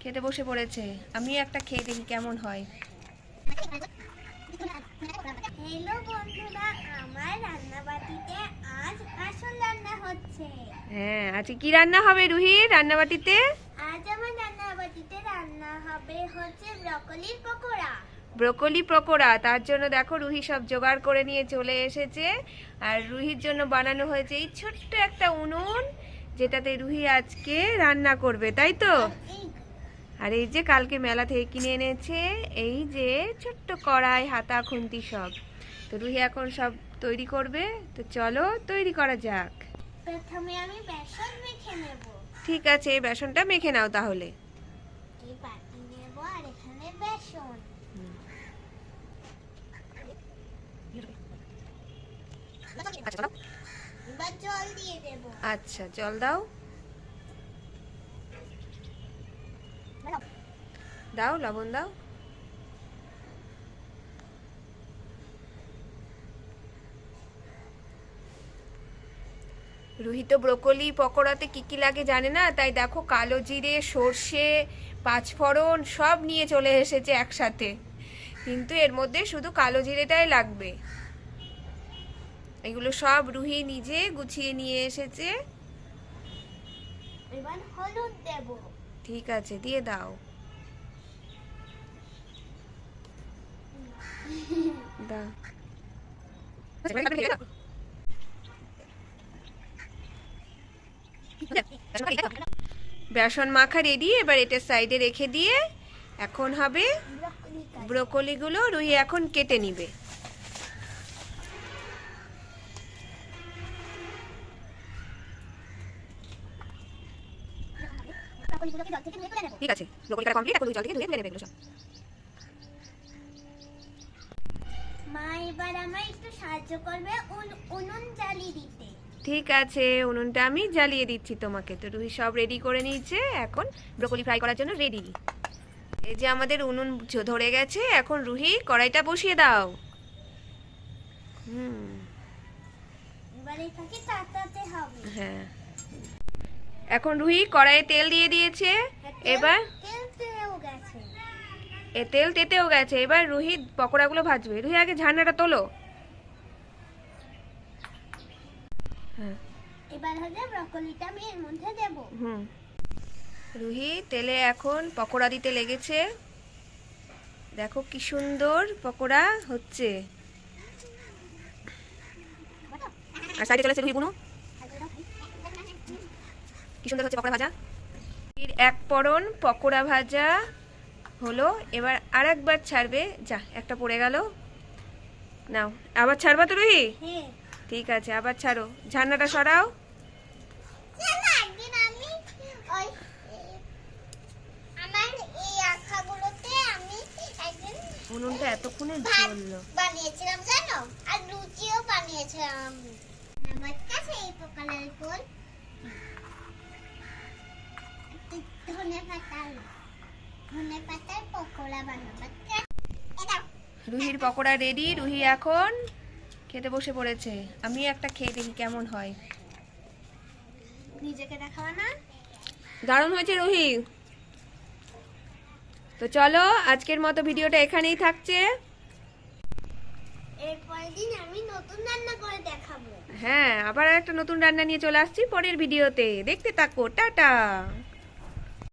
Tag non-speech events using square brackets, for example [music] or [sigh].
খেতে বসে পড়েছে। আমি একটা খেয়ে দেখি কেমন হয়। হ্যালো বন্ধুরা আমার রান্নাবাটিতে আজ আসল রান্না হচ্ছে। হ্যাঁ আজকে কি রান্না হবে রুহি রান্নাবাটিতে? আজ আমার রান্নাবাটিতে রান্না হবে হচ্ছে ব্রকলির পকোড়া। ব্রোকলি পকোড়া তার জন্য দেখো রুহি সব জোগাড় করে নিয়ে চলে এসেছে। আর রুহির জন্য বানানো হয়েছে এই ছোট্ট একটা উনুন যেটাতে রুহি আজকে রান্না করবে তাই তো? এই আর এই যে কালকে মেলা থেকে কিনে এনেছে এই যে ছোট্ট কড়াই হাতা খুন্তি সব। তো রুহি এখন সব তৈরি করবে তো চলো তৈরি করা যাক। প্রথমে আমি বেসন মেখে নেব। ঠিক আছে এই বেসনটা মেখে নাও তাহলে। এই বাটি নেব আর এখানে বেসন। এবার জল দিয়ে দেব। আচ্ছা জল দাও। দাও লবণ দাও। রুহি তো ব্রোকলি পকোড়াতে কি কি লাগে জানে না? তাই দেখো কালো জিরে সর্ষে পাঁচফোড়ন সব নিয়ে চলে এসেছে একসাথে। কিন্তু এর মধ্যে শুধু কালো জিরেটাই লাগবে। এগুলো সব রুহি নিজে গুছিয়ে নিয়ে এসেছে। এবার হলুদ দেব। ঠিক আছে দিয়ে দাও। [laughs] দাও বেসন মাখা রেডি এবার এটা সাইডে রেখে দিয়ে এখন হবে ব্রোকলিগুলো রুই এখন কেটে নিবে। নেব ঠিক আছে ব্রোকলি কাটা কমপ্লিট এখন জল থেকে ধুয়ে দেবে এগুলো সব। মা এবার আমায় একটু সাহায্য করবে উনুন জ্বালিয়ে দিতে। ঠিক আছে উনুনটা আমি জ্বালিয়ে দিচ্ছি তোমাকে। তো রুহি সব রেডি করে নিয়েছে এখন ব্রোকলি ফ্রাই করার জন্য রেডি এই যে আমাদের উনুন ধরে গেছে এখন রুহি কড়াইটা বসিয়ে দাও। হুম। এবার হ্যাঁ। এখন রুহি কড়াইয়ে তেল দিয়ে দিয়েছে এবার তেলেও গেছে এ তেল তেতেও গেছে এবার রুহি পকোড়াগুলো ভাজবে। রুহি আগে ঝান্নাটা তোলো। হ্যাঁ। এবার হচ্ছে ব্রকলিটা আমি এর মধ্যে দেব। হুম। রুহি তেলে এখন পকোড়া দিতে লেগেছে। দেখো কি সুন্দর পকোড়া হচ্ছে। আর সাইডে চলেছে রুহি বুনু। কি সুন্দর হচ্ছে পকোড়া ভাজা। এক পরন পকোড়া ভাজা। হলো এবার আর একবার ছাড়বে। যা একটা পড়ে গেল। নাও আবার ছাড়বা তো রুহি? হ্যাঁ। ঠিক আছে আবার ছাড়ো। ঝান্নাটা সরাও। উনুনটা এতক্ষণে জ্বললো। বানিয়েছিলাম জানো? আর লুচিও বানিয়েছিলাম। আমার কাছে এই প্রকারের ফুল। ধনে পাতার রুহির পকোড়া রেডি রুহি এখন খেতে বসে পড়েছে। আমি একটা খেয়ে দেখি কেমন হয়। নিজেকে দেখাবা না? দারুণ হয়েছে রুহি। তো চলো আজকের মতো ভিডিওটা এখানেই থাকছে। দিন আমি নতুন রান্না করে দেখাবো। হ্যাঁ আবার একটা নতুন রান্না নিয়ে চলে আসছি পরের ভিডিওতে। দেখতে থাকো টাটা।